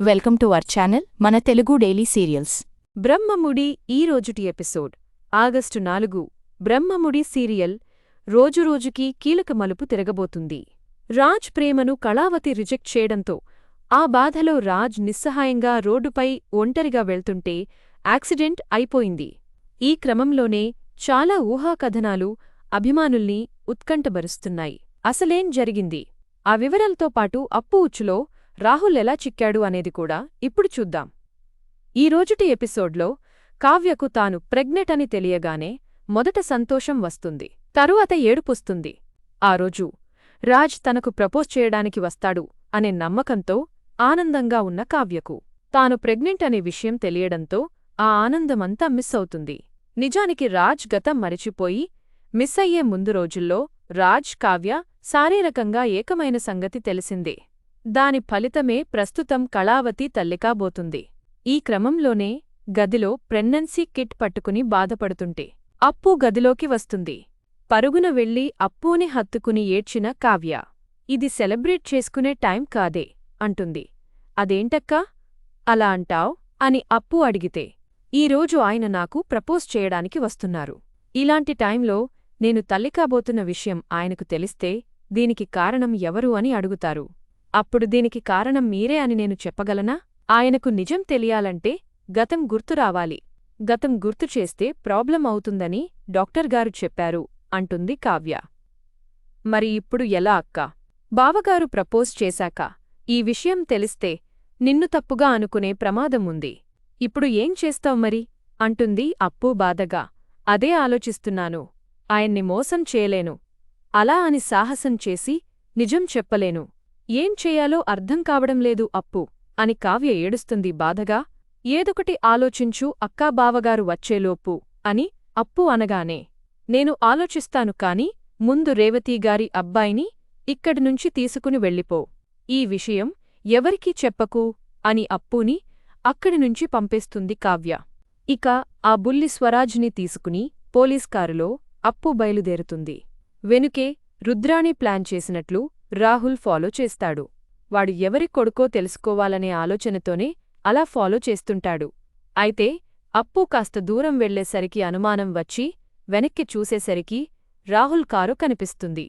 Welcome to our channel మన Telugu daily serials. Brahmamudi ఈ రోజుటి ఎపిసోడ్. ఆగస్టు నాలుగు. బ్రహ్మముడి సీరియల్ రోజురోజుకీ కీలక మలుపు తిరగబోతుంది. రాజ్ ప్రేమను కళావతి రిజెక్ట్ చేయడంతో ఆ బాధలో రాజ్ నిస్సహాయంగా రోడ్డుపై ఒంటరిగా వెళ్తుంటే యాక్సిడెంట్ అయిపోయింది. ఈ క్రమంలోనే చాలా ఊహాకథనాలు అభిమానుల్ని ఉత్కంఠబరుస్తున్నాయి అసలేం జరిగింది? ఆ వివరాలతో పాటు అప్పు ఉచ్చులో రాహుల్ ఎలా చిక్కాడు అనేది కూడా ఇప్పుడు చూద్దాం. ఈ రోజుటి ఎపిసోడ్లో కావ్యకు తాను ప్రెగ్నెంట్ అని తెలియగానే మొదట సంతోషం వస్తుంది తరువాత ఏడుపుస్తుంది. ఆ రోజు రాజ్ తనకు ప్రపోజ్ చేయడానికి వస్తాడు అనే నమ్మకంతో ఆనందంగా ఉన్న కావ్యకు తాను ప్రెగ్నెంట్ అనే విషయం తెలియడంతో ఆ ఆనందమంతా మిస్ అవుతుంది. నిజానికి రాజ్ గతం మరిచిపోయి మిస్ అయ్యే ముందు రోజుల్లో రాజ్ కావ్య శారీరకంగా ఏకమైన సంగతి తెలిసిందే. దాని ఫలితమే ప్రస్తుతం కళావతి తల్లికాబోతుంది. ఈ క్రమంలోనే గదిలో ప్రెగ్నెన్సీ కిట్ పట్టుకుని బాధపడుతుంటే అప్పు గదిలోకి వస్తుంది. పరుగున వెళ్ళి అప్పూని హత్తుకుని ఏడ్చిన కావ్య ఇది సెలబ్రేట్ చేసుకునే టైం కాదే అంటుంది. అదేంటక్కా? అలా అంటావ్ అని అప్పు అడిగితే ఈరోజు ఆయన నాకు ప్రపోజ్ చేయడానికి వస్తున్నారు. ఇలాంటి టైంలో నేను తల్లికాబోతున్న విషయం ఆయనకు తెలిస్తే దీనికి కారణం ఎవరు అని అడుగుతారు. అప్పుడు దీనికి కారణం మీరే అని నేను చెప్పగలనా? ఆయనకు నిజం తెలియాలంటే గతం గుర్తు రావాలి. గతం గుర్తు చేస్తే ప్రాబ్లం అవుతుందని డాక్టర్గారు చెప్పారు అంటుంది కావ్య. మరి ఇప్పుడు ఎలా అక్క? బావగారు ప్రపోజ్ చేశాక ఈ విషయం తెలిస్తే నిన్ను తప్పుగా అనుకునే ప్రమాదం ఉంది. ఇప్పుడు ఏం చేస్తావ్ మరి? అంటుంది అప్పు బాధగా. అదే ఆలోచిస్తున్నాను. ఆయన్ని మోసం చేయలేను. అలా అని సాహసం చేసి నిజం చెప్పలేను. ఏం చేయాలో అర్థం కావడం లేదు అప్పు! అని కావ్య ఏడుస్తుంది. బాధగా ఏదొకటి ఆలోచించు అక్కా బావగారు వచ్చేలోపు! అని అప్పు అనగానే నేను ఆలోచిస్తాను కాని ముందు రేవతీగారి అబ్బాయిని ఇక్కడినుంచి తీసుకుని వెళ్ళిపో. ఈ విషయం ఎవరికీ చెప్పకు! అని అప్పుని అక్కడినుంచి పంపేస్తుంది కావ్య. ఇక ఆ బుల్లి స్వరాజ్ని తీసుకుని పోలీస్ కారులో అప్పు బయలుదేరుతుంది. వెనుకే రుద్రాణి ప్లాన్ చేసినట్లు రాహుల్ ఫాలో చేస్తాడు. వాడు ఎవరి కొడుకో తెలుసుకోవాలనే ఆలోచనతోనే అలా ఫాలో చేస్తుంటాడు. అయితే అప్పు కాస్త దూరం వెళ్ళేసరికి అనుమానం వచ్చి వెనక్కి చూసేసరికి రాహుల్ కారు కనిపిస్తుంది.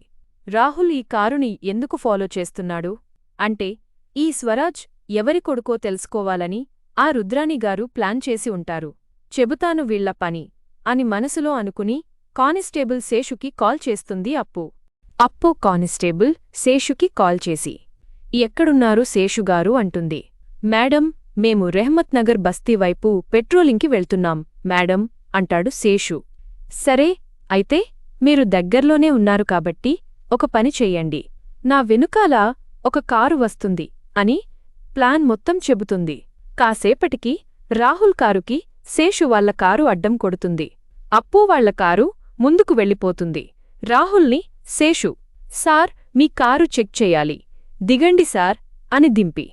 రాహుల్ ఈ కారుని ఎందుకు ఫాలో చేస్తున్నాడు? అంటే ఈ స్వరాజ్ ఎవరి కొడుకో తెలుసుకోవాలని ఆ రుద్రాణిగారు ప్లాన్ చేసి ఉంటారు. చెబుతాను వీళ్ళ పని అని మనసులో అనుకుని కానిస్టేబుల్ శేషుకి కాల్ చేస్తుంది అప్పు. అప్పు కానిస్టేబుల్ శేషుకి కాల్ చేసి ఎక్కడున్నారు శేషుగారు అంటుంది. మేడం మేము రెహమత్ నగర్ బస్తీ వైపు పెట్రోలింగ్కి వెళ్తున్నాం మేడం అంటాడు శేషు. సరే అయితే మీరు దగ్గర్లోనే ఉన్నారు కాబట్టి ఒక పని చెయ్యండి. నా వెనుకాల ఒక కారు వస్తుంది అని ప్లాన్ మొత్తం చెబుతుంది. కాసేపటికి రాహుల్ కారుకి శేషు వాళ్ళ కారు అడ్డం కొడుతుంది. అప్పు వాళ్ళ కారు ముందుకు వెళ్ళిపోతుంది. రాహుల్ని శేషు సార్ మీ కారు చెక్ చెయ్యాలి దిగండి సార్ అని దింపి.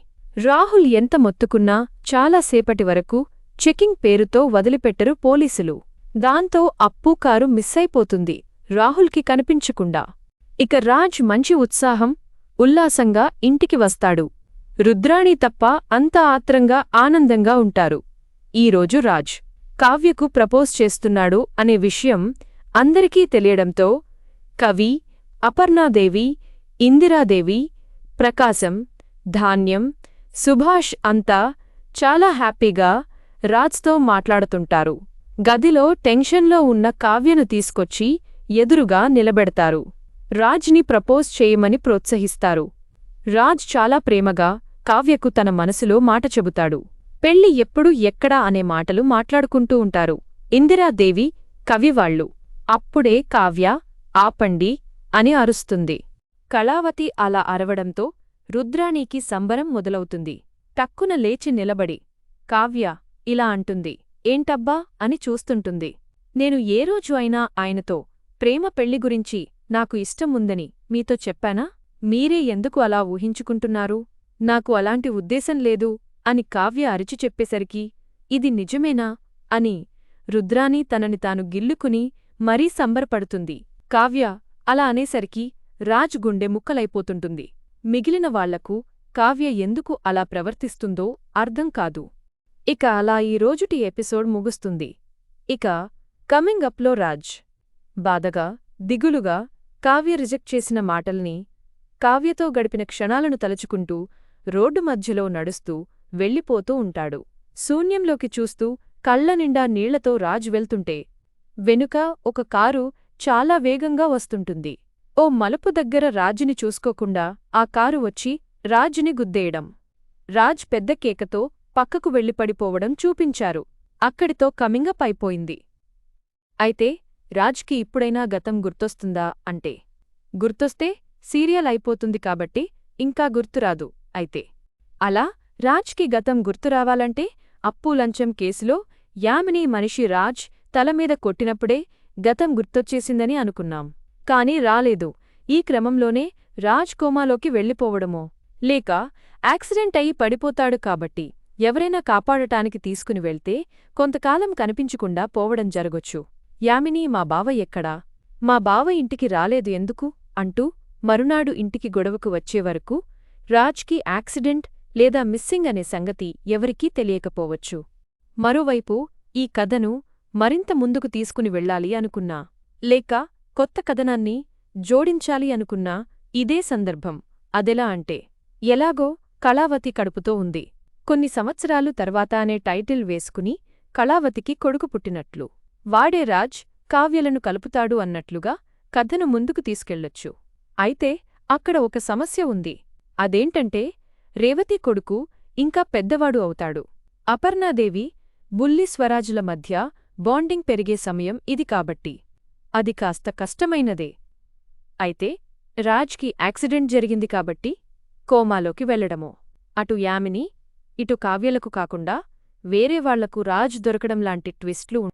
రాహుల్ ఎంత మొత్తుకున్నా చాలాసేపటి వరకు చెకింగ్ పేరుతో వదిలిపెట్టరు పోలీసులు. దాంతో అప్పు కారు మిస్సైపోతుంది రాహుల్కి కనిపించకుండా. ఇక రాజ్ మంచి ఉత్సాహం ఉల్లాసంగా ఇంటికి వస్తాడు. రుద్రాణి తప్ప అంత ఆత్రంగా ఆనందంగా ఉంటారు. ఈరోజు రాజ్ కావ్యకు ప్రపోజ్ చేస్తున్నాడు అనే విషయం అందరికీ తెలియడంతో కవి అపర్ణాదేవి ఇందిరాదేవి ప్రకాశం ధాన్యం సుభాష్ అంతా చాలా హ్యాపీగా రాజ్తో మాట్లాడుతుంటారు. గదిలో టెన్షన్లో ఉన్న కావ్యను తీసుకొచ్చి ఎదురుగా నిలబెడతారు. రాజ్ని ప్రపోజ్ చేయమని ప్రోత్సహిస్తారు. రాజ్ చాలా ప్రేమగా కావ్యకు తన మనసులో మాట చెబుతాడు. పెళ్ళి ఎప్పుడు ఎక్కడా అనే మాటలు మాట్లాడుకుంటూ ఉంటారు. ఇందిరాదేవి కవివాళ్ళు అప్పుడే కావ్య ఆపండి అని అరుస్తుంది. కళావతి అలా అరవడంతో రుద్రాణీకి సంబరం మొదలవుతుంది. టక్కున లేచి నిలబడి కావ్య ఇలా అంటుంది. ఏంటబ్బా? అని చూస్తుంటుంది. నేను ఏ రోజు అయినా ఆయనతో ప్రేమ పెళ్ళి గురించి నాకు ఇష్టం ఉందని మీతో చెప్పానా? మీరే ఎందుకు అలా ఊహించుకుంటున్నారు? నాకు అలాంటి ఉద్దేశం లేదు అని కావ్య అరిచి చెప్పేసరికి ఇది నిజమేనా? అని రుద్రాణి తనని తాను గిల్లుకుని మరీ సంబరపడుతుంది. కావ్య అలా అనేసరికి రాజ్ గుండె ముక్కలైపోతుంటుంది. మిగిలిన వాళ్ళకు కావ్య ఎందుకు అలా ప్రవర్తిస్తుందో అర్థం కాదు. ఇక అలా ఈ రోజుటి ఎపిసోడ్ ముగుస్తుంది. ఇక కమింగ్ అప్లో రాజ్. బాధగా దిగులుగా కావ్య రిజెక్ట్ చేసిన మాటల్ని కావ్యతో గడిపిన క్షణాలను తలుచుకుంటూ రోడ్డు మధ్యలో నడుస్తూ వెళ్ళిపోతూ ఉంటాడు. శూన్యంలోకి చూస్తూ కళ్ళనిండా నీళ్ళతో రాజ్ వెళ్తుంటే వెనుక ఒక కారు చాలా వేగంగా వస్తుంటుంది. ఓ మలుపు దగ్గర రాజుని చూసుకోకుండా ఆ కారు వచ్చి రాజుని గుద్దేయడం. రాజ్ పెద్ద కేకతో పక్కకు వెళ్ళిపడిపోవడం చూపించారు. అక్కడితో కమింగప్ అయిపోయింది. అయితే రాజ్కి ఇప్పుడైనా గతం గుర్తొస్తుందా అంటే గుర్తొస్తే సీరియల్ అయిపోతుంది కాబట్టి ఇంకా గుర్తురాదు అయితే అలా రాజ్కి గతం గుర్తురావాలంటే అప్పు లంచం కేసులో యామిని మనిషి రాజ్ తలమీద కొట్టినప్పుడే గతం గుర్తొచ్చేసిందని అనుకున్నాం. కాని రాలేదు. ఈ క్రమంలోనే రాజ్ కోమాలోకి వెళ్ళిపోవడమో? లేక యాక్సిడెంట్ అయి పడిపోతాడు కాబట్టి ఎవరైనా కాపాడటానికి తీసుకుని వెళ్తే కొంతకాలం కనిపించకుండా పోవడం జరగొచ్చు. యామిని మా బావ ఎక్కడా? మా బావ ఇంటికి రాలేదు ఎందుకు అంటూ మరునాడు ఇంటికి గొడవకు వచ్చేవరకు రాజ్కి యాక్సిడెంట్ లేదా మిస్సింగ్ అనే సంగతి ఎవరికీ తెలియకపోవచ్చు. మరోవైపు ఈ కథను మరింత ముందుకు తీసుకుని వెళ్ళాలి అనుకున్నా. లేక కొత్త కథనాన్ని జోడించాలి అనుకున్నా ఇదే సందర్భం. అదెలా అంటే ఎలాగో కళావతి కడుపుతో ఉంది. కొన్ని సంవత్సరాలు తర్వాత అనే టైటిల్ వేసుకుని కళావతికి కొడుకు పుట్టినట్లు. వాడే రాజ్ కావ్యలను కలుపుతాడు అన్నట్లుగా కథను ముందుకు తీసుకెళ్ళొచ్చు అయితే అక్కడ ఒక సమస్య ఉంది. అదేంటంటే రేవతి కొడుకు ఇంకా పెద్దవాడు అవుతాడు. అపర్ణాదేవి బుల్లి స్వరాజుల మధ్య బాండింగ్ పెరిగే సమయం ఇది కాబట్టి. అది కాస్త కష్టమైనదే. అయితే రాజ్కి యాక్సిడెంట్ జరిగింది కాబట్టి కోమాలోకి వెళ్ళడమో అటు యామిని ఇటు కావ్యలకు కాకుండా వేరే వాళ్ళకు రాజ్ దొరకడం లాంటి ట్విస్ట్లు